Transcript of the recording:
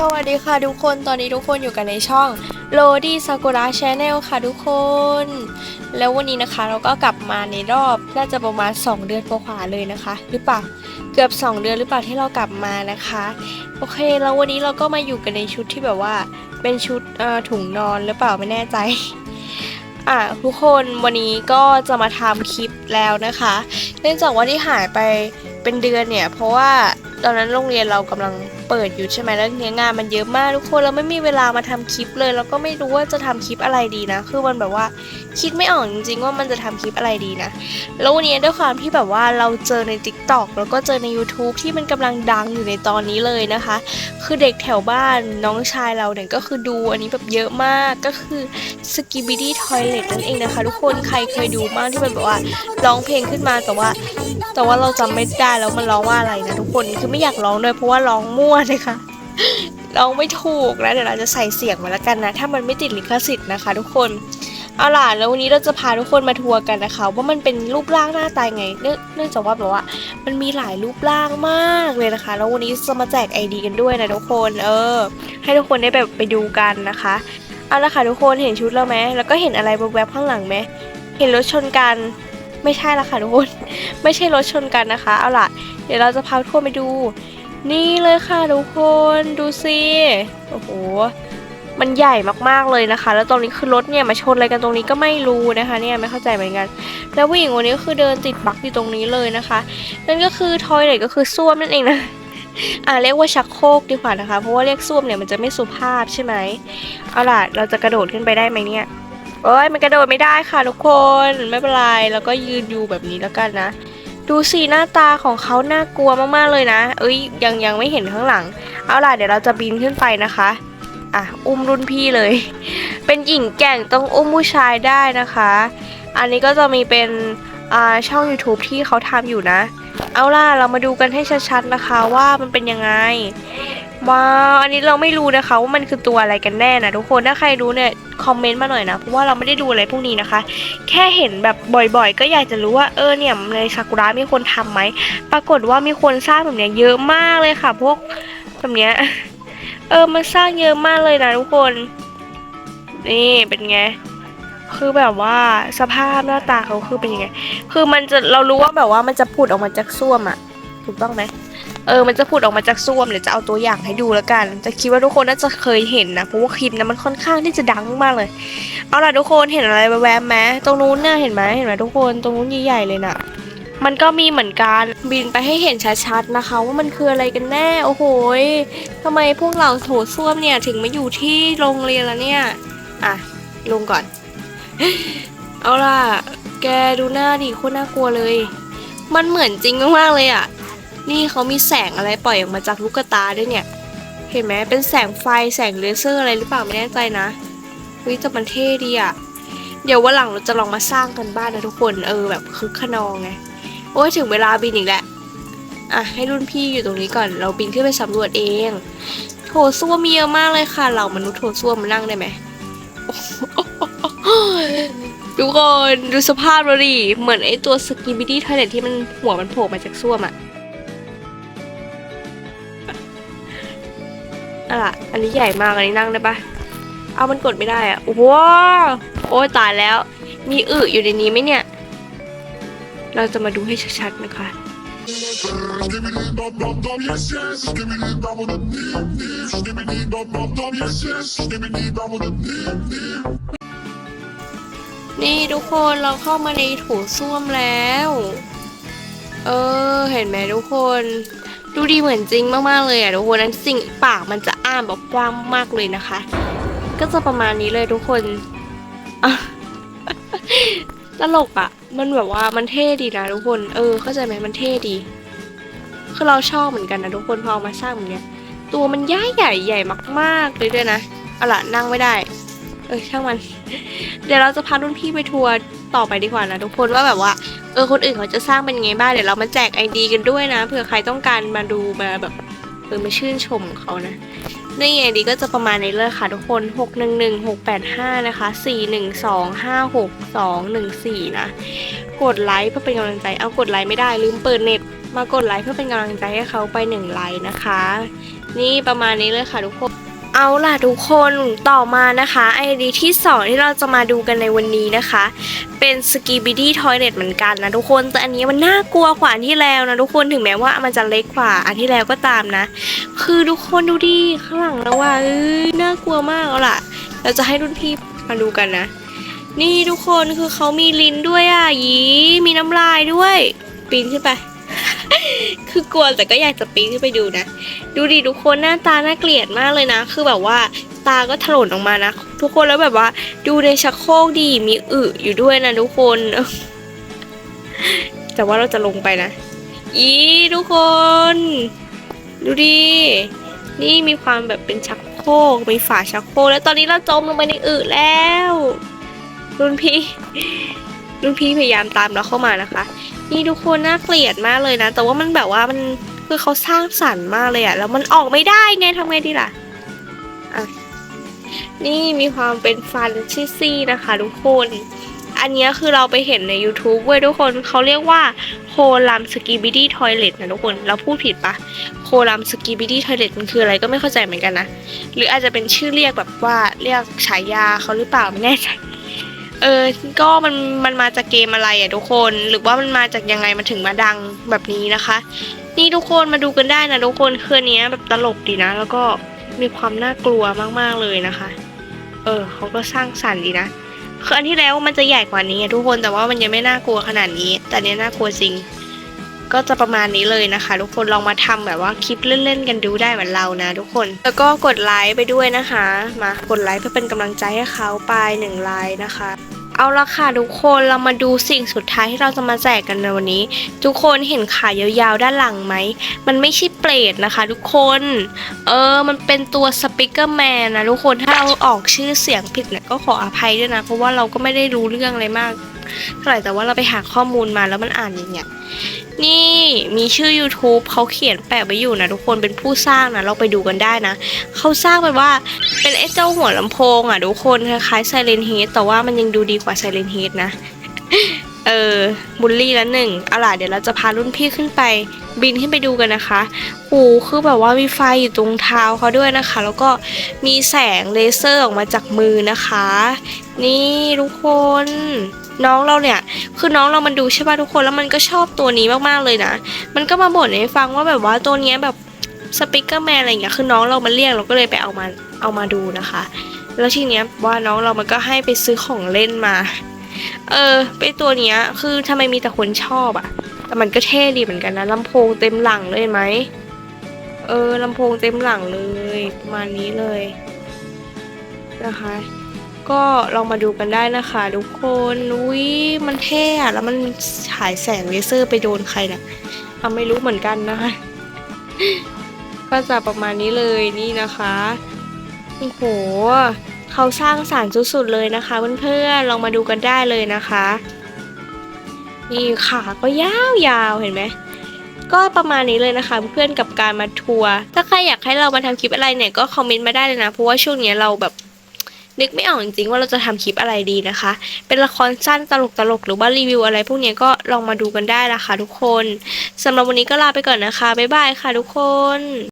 สวัสดีค่ะทุกคนตอนนี้ทุกคนอยู่กันในช่อง l o d y Sakura Channel ค่ะทุกคน แล้ววันนี้นะคะเราก็กลับมาในรอบน่าจะประมาณ 2 เดือนกว่าๆเลยนะคะ หรือเปล่าเกือบ 2 เดือนหรือเปล่าที่เรากลับมานะคะ โอเคแล้ววันนี้เราก็มาอยู่กันในชุดที่แบบว่าเป็นชุดถุงนอนหรือเปล่าไม่แน่ใจอะทุกคนวันนี้ก็จะมาทำคลิปแล้วนะคะ เนื่องจากว่าที่หายไปเป็นเดือนเนี่ย เพราะว่าตอนนั้นโรงเรียนเรากำลัง เปิดอยู่ใช่ไหมแล้วเนี้ยงานมันเยอะมากทุกคนเราไม่มีเวลามาทำคลิปเลย แล้วก็ไม่รู้ว่าจะทำคลิปอะไรดีนะ คือมันแบบว่าคิดไม่ออกจริงๆว่ามันจะทำคลิปอะไรดีนะ แล้ววันนี้ด้วยความที่แบบว่าเราเจอใน Tik t o อกแล้วก็เจอใน YouTube ที่มันกำลังดังอยู่ในตอนนี้เลยนะคะ คือเด็กแถวบ้านน้องชายเราเนี่ยก็คือดูอันนี้แบบเยอะมากก็คือ s k i b i d y Toilet นั่นเองนะคะ ทุกคนใครเคยดูบ้างที่มันแบบว่าร้องเพลงขึ้นมาแต่ว่า แต่ว่าเราจำไม่ได้แล้วมันร้องว่าอะไรนะทุกคนคือไม่อยากร้องด้วยเพราะว่าร้องมั่วเลยค่ะร้องไม่ถูกนะเดี๋ยวเราจะใส่เสียงมาแล้วกันนะ ถ้ามันไม่ติดลิขสิทธิ์นะคะทุกคนเอาล่ะแล้ววันนี้เราจะพาทุกคนมาทัวร์กันนะคะ ว่ามันเป็นรูปร่างหน้าตาไงเนื่องเนื่องจากว่าแบบว่า มันมีหลายรูปร่างมากเลยนะคะ แล้ววันนี้จะมาแจกไอดีกันด้วยนะทุกคนเออ ให้ทุกคนได้แบบไปดูกันนะคะเอาละค่ะทุกคนเห็นชุดแล้วไหมแล้วก็เห็นอะไรแวบๆข้างหลังไหมเห็นรถชนกันไม่ใช่ละค่ะทุกคน ไม่ใช่รถชนกันนะคะ เอาล่ะ เดี๋ยวเราจะพาทุกคนไปดู นี่เลยค่ะทุกคนดูสิโอ้โหมันใหญ่มากๆเลยนะคะ แล้วตรงนี้คือรถเนี่ยมาชนอะไรกันตรงนี้ก็ไม่รู้นะคะเนี่ยไม่เข้าใจเหมือนกัน แล้วผู้หญิงคนนี้ก็คือเดินติดบักอยู่ตรงนี้เลยนะคะ นั่นก็คือทอยเลทก็คือส้วมนั่นเองนะอ่าเรียกว่าชักโครกดีกว่านะคะ เพราะว่าเรียกส้วมเนี่ยมันจะไม่สุภาพใช่ไหมเอาล่ะเราจะกระโดดขึ้นไปได้ไหมเนี่ยเอ้ยมันกระโดดไม่ได้ค่ะทุกคนไม่เป็นไรแล้วก็ยืนอยู่แบบนี้แล้วกันนะ ดูสิหน้าตาของเขาน่ากลัวมากๆเลยนะ เอ้ยยังยังไม่เห็นข้างหลัง เอาล่ะเดี๋ยวเราจะบินขึ้นไปนะคะ อะอุ้มรุ่นพี่เลย เป็นหญิงแก่งต้องอุ้มผู้ชายได้นะคะ อันนี้ก็จะมีเป็นอ่าช่อง YouTube ที่เขาทำอยู่นะ เอาล่ะเรามาดูกันให้ชัดๆนะคะว่ามันเป็นยังไงว้าวอันนี้เราไม่รู้นะคะว่ามันคือตัวอะไรกันแน่นะทุกคนถ้าใครรู้เนี่ย คอมเมนต์มาหน่อยนะเพราะว่าเราไม่ได้ดูอะไรพวกนี้นะคะ แค่เห็นแบบบ่อยๆ ก็อยากจะรู้ว่าเออเนี่ยในซากุระมีคนทำไหมปรากฏว่ามีคนสร้างแบบเนี้ยเยอะมากเลยค่ะ พวกแบบเนี้ยเออมันสร้างเยอะมากเลยนะทุกคน นี่เป็นไงคือแบบว่าสภาพหน้าตาเขาคือเป็นยังไง คือมันจะเรารู้ว่าแบบว่ามันจะผุดออกมาจากส้วมอะถูกต้องไหม เออมันจะผุดออกมาจากส้วมเดี๋ยวจะเอาตัวอย่างให้ดูแล้วกัน จะคิดว่าทุกคนน่าจะเคยเห็นนะเพราะว่าคลิปนั้นมันค่อนข้างที่จะดังมากเลย เอาล่ะทุกคนเห็นอะไรแวบๆไหมตรงนู้นน่ะเห็นไหมเห็นไหมทุกคนตรงนู้นใหญ่ๆเลยน่ะมันก็มีเหมือนกันบินไปให้เห็นชัดๆนะคะ ว่ามันคืออะไรกันแน่โอ้โหทำไมพวกเราโถส้วมเนี่ยถึงมาอยู่ที่โรงเรียนแล้วเนี่ยอะลงก่อน เอาล่ะ แกดูหน้าดิโคตรน่ากลัวเลย มันเหมือนจริงมากๆเลยอะ นี่เขามีแสงอะไรปล่อยออกมาจากลูกตาด้วยเนี่ย เห็นไหมเป็นแสงไฟแสงเลเซอร์อะไรหรือเปล่าไม่แน่ใจนะวิแต่มันเท่ดีอะเดี๋ยววันหลังเราจะลองมาสร้างกันบ้านนะทุกคนเออแบบคึกขนองไงโอ้ยถึงเวลาบินอีกแล้วอะให้รุ่นพี่อยู่ตรงนี้ก่อนเราบินขึ้นไปสำรวจเอง โถส้วมมีเยอะมากเลยค่ะเหล่ามนุษย์โถส้วมมานั่งได้ไหมทุกคนดูสภาพเราดิเหมือนไอตัวสกิบิดี้ทอเลทที่มันหัวมันโผล่มาจากส้วมอะ อะล่ะ อันนี้ใหญ่มาก อันนี้นั่งได้ปะเอามันกดไม่ได้อะว้าวโอ้ยตายแล้ว มีอึอยู่ในนี้ไหมเนี่ย เราจะมาดูให้ชัดๆนะคะ นี่ทุกคนเราเข้ามาในโถส้วมแล้ว เออ เห็นไหมทุกคน ดูดีเหมือนจริงมากๆเลยอะทุกคนนั้นสิ่งปากมันจะ แบบกว้างมากเลยนะคะ ก็จะประมาณนี้เลยทุกคนตลกอะ มันแบบว่ามันเท่ดีนะทุกคน เออ เข้าใจไหมมันเท่ดี คือเราชอบเหมือนกันนะทุกคนพอเอามาสร้างแบบเนี้ย ตัวมันใหญ่ใหญ่ใหญ่มากๆเลยด้วยนะ เอาล่ะนั่งไม่ได้ เออช่างมัน เดี๋ยวเราจะพารุ่นพี่ไปทัวร์ต่อไปดีกว่านะทุกคนว่าแบบว่า เออคนอื่นเขาจะสร้างเป็นไงบ้างเดี๋ยวเรามาแจกไอดีกันด้วยนะเผื่อใครต้องการมาดูมาแบบเออมาชื่นชมเขานะ นี่ไงดีก็จะประมาณนี้เลยค่ะทุกคน 6 1 1 6 8 5 นะคะ 4 1 2 5 6 2 1 4 นะ กดไลค์เพื่อเป็นกำลังใจ เอากดไลค์ไม่ได้ลืมเปิดเน็ต มากดไลค์เพื่อเป็นกำลังใจให้เขาไปหนึ่งไลค์นะคะ นี่ประมาณนี้เลยค่ะทุกคน เอาล่ะทุกคนต่อมานะคะไอดีที่ 2 ที่เราจะมาดูกันในวันนี้นะคะ เป็นสกีบิดี้ทอยเลตเหมือนกันนะทุกคนแต่อันนี้มันน่ากลัวกว่าอันที่แล้วนะทุกคนถึงแม้ว่ามันจะเล็กกว่าอันที่แล้วก็ตามนะ คือทุกคนดูดิข้างหลังแล้วว่าเอ้ยน่ากลัวมากเอาล่ะ เราจะให้รุ่นพี่มาดูกันนะ นี่ทุกคนคือเขามีลิ้นด้วยอะยีมีน้ำลายด้วย ปีนขึ้นไป คือกลัวแต่ก็อยากจะปีนขึ้นไปดูนะ ดูดิทุกคนหน้าตาน่าเกลียดมากเลยนะ คือแบบว่าตาก็ถลนออกมานะ ทุกคนแล้วแบบว่า ดูในชักโครกดีมีอึอยู่ด้วยนะทุกคน แต่ว่าเราจะลงไปนะอีทุกคน ดูดินี่มีความแบบเป็นชักโครกมีฝาชักโครกแล้วตอนนี้เราจมลงไปในอึแล้ว รุ่นพี่ รุ่นพี่พยายามตามเราเข้ามานะคะ นี่ทุกคนน่าเกลียดมากเลยนะ แต่ว่ามันแบบว่ามันคือเขาสร้างสรรค์มากเลยอะแล้วมันออกไม่ได้ไงทำไงดีล่ะอะนี่มีความเป็นฟันซี่ๆนะคะทุกคน อันนี้คือเราไปเห็นใน YouTube เว้ยทุกคนเขาเรียกว่าโคลัมสกีบิดี้ทอยเลตนะทุกคน เราพูดผิดปะโคลัมสกีบิดี้ทอยเลตมันคืออะไรก็ไม่เข้าใจเหมือนกันนะ หรืออาจจะเป็นชื่อเรียกแบบว่าเรียกฉายาเขาหรือเปล่าไม่แน่ใจ เออ ก็มันมันมาจากเกมอะไรอะทุกคน หรือว่ามันมาจากยังไงมันถึงมาดังแบบนี้นะคะ นี่ทุกคนมาดูกันได้นะทุกคนคืนนี้แบบตลกดีนะ แล้วก็มีความน่ากลัวมากๆเลยนะคะ เออเขาก็สร้างสรรค์ดีนะคืออันที่แล้วมันจะใหญ่กว่านี้ทุกคนแต่ว่ามันยังไม่น่ากลัวขนาดนี้ แต่เนี้ยน่ากลัวจริง ก็จะประมาณนี้เลยนะคะ ทุกคนลองมาทำแบบว่าคลิปเล่นๆกันดูได้เหมือนเรานะ ทุกคน แล้วก็กดไลค์ไปด้วยนะคะ มากดไลค์เพื่อเป็นกำลังใจให้เขาไปหนึ่งไลค์นะคะเอาละค่ะทุกคนเรามาดูสิ่งสุดท้ายที่เราจะมาแจกกันในวันนี้ ทุกคนเห็นขายาวๆด้านหลังไหม มันไม่ใช่เปรตนะคะ ทุกคน เออมันเป็นตัวสปิเกอร์แมนนะทุกคนถ้าเราออกชื่อเสียงผิดเนี่ยก็ขออภัยด้วยนะ เพราะว่าเราก็ไม่ได้รู้เรื่องอะไรมากเท่าไหร่แต่ว่าเราไปหาข้อมูลมาแล้วมันอ่านอย่างเงี้ย นี่มีชื่อ YouTube เขาเขียนแปะไว้อยู่นะทุกคนเป็นผู้สร้างนะเราไปดูกันได้นะเขาสร้างเป็นว่าเป็นไอ้เจ้าหัวลำโพงอะทุกคนคล้ายๆไซเลนเฮดแต่ว่ามันยังดูดีกว่าไซเลนเฮดนะ เออบุลลี่ละหนึ่งเอาล่ะเดี๋ยวเราจะพารุ่นพี่ขึ้นไป บินขึ้นไปดูกันนะคะโอ้คือแบบว่ามีไฟอยู่ตรงเท้าเขาด้วยนะคะ แล้วก็มีแสงเลเซอร์ออกมาจากมือนะคะ นี่ทุกคน น้องเราเนี่ย คือน้องเรามันดูใช่ป่ะทุกคนแล้วมันก็ชอบตัวนี้มากๆเลยนะ มันก็มาบ่นให้ฟังว่าแบบว่าตัวเนี้ยแบบสปิเกอร์แมนอะไรอย่างเงี้ยคือน้องเรามันเรียกเราก็เลยไปเอามาเอามาดูนะคะ แล้วทีเนี้ยว่าน้องเรามันก็ให้ไปซื้อของเล่นมา เออไปตัวเนี้ยคือทำไมมีแต่คนชอบอะแต่มันก็เท่ดีเหมือนกันนะลำโพงเต็มหลังเลยไหมเออลำโพงเต็มหลังเลยประมาณนี้เลยนะคะ ก็ลองมาดูกันได้นะคะทุกคนอุ้ยมันเท่อะแล้วมันฉายแสงเลเซอร์ไปโดนใครน่ะเอาไม่รู้เหมือนกันนะคะ ก็จะประมาณนี้เลยนี่นะคะโอ้โหเขาสร้างสารรค์สุดๆเลยนะคะเพื่อนๆลองมาดูกันได้เลยนะคะนี่ขาก็ยาวๆเห็นไหมก็ประมาณนี้เลยนะคะเพื่อนๆกับการมาทัวร์ถ้าใครอยากให้เรามาทำคลิปอะไรเนี่ยก็คอมเมนต์มาได้เลยนะเพราะว่าช่วงนี้เราแบบ นึกไม่ออกจริงๆว่าเราจะทำคลิปอะไรดีนะคะ เป็นละครสั้นตลกๆหรือว่ารีวิวอะไรพวกนี้ก็ลองมาดูกันได้นะคะทุกคนสำหรับวันนี้ก็ลาไปก่อนนะคะ บ๊ายบายค่ะทุกคน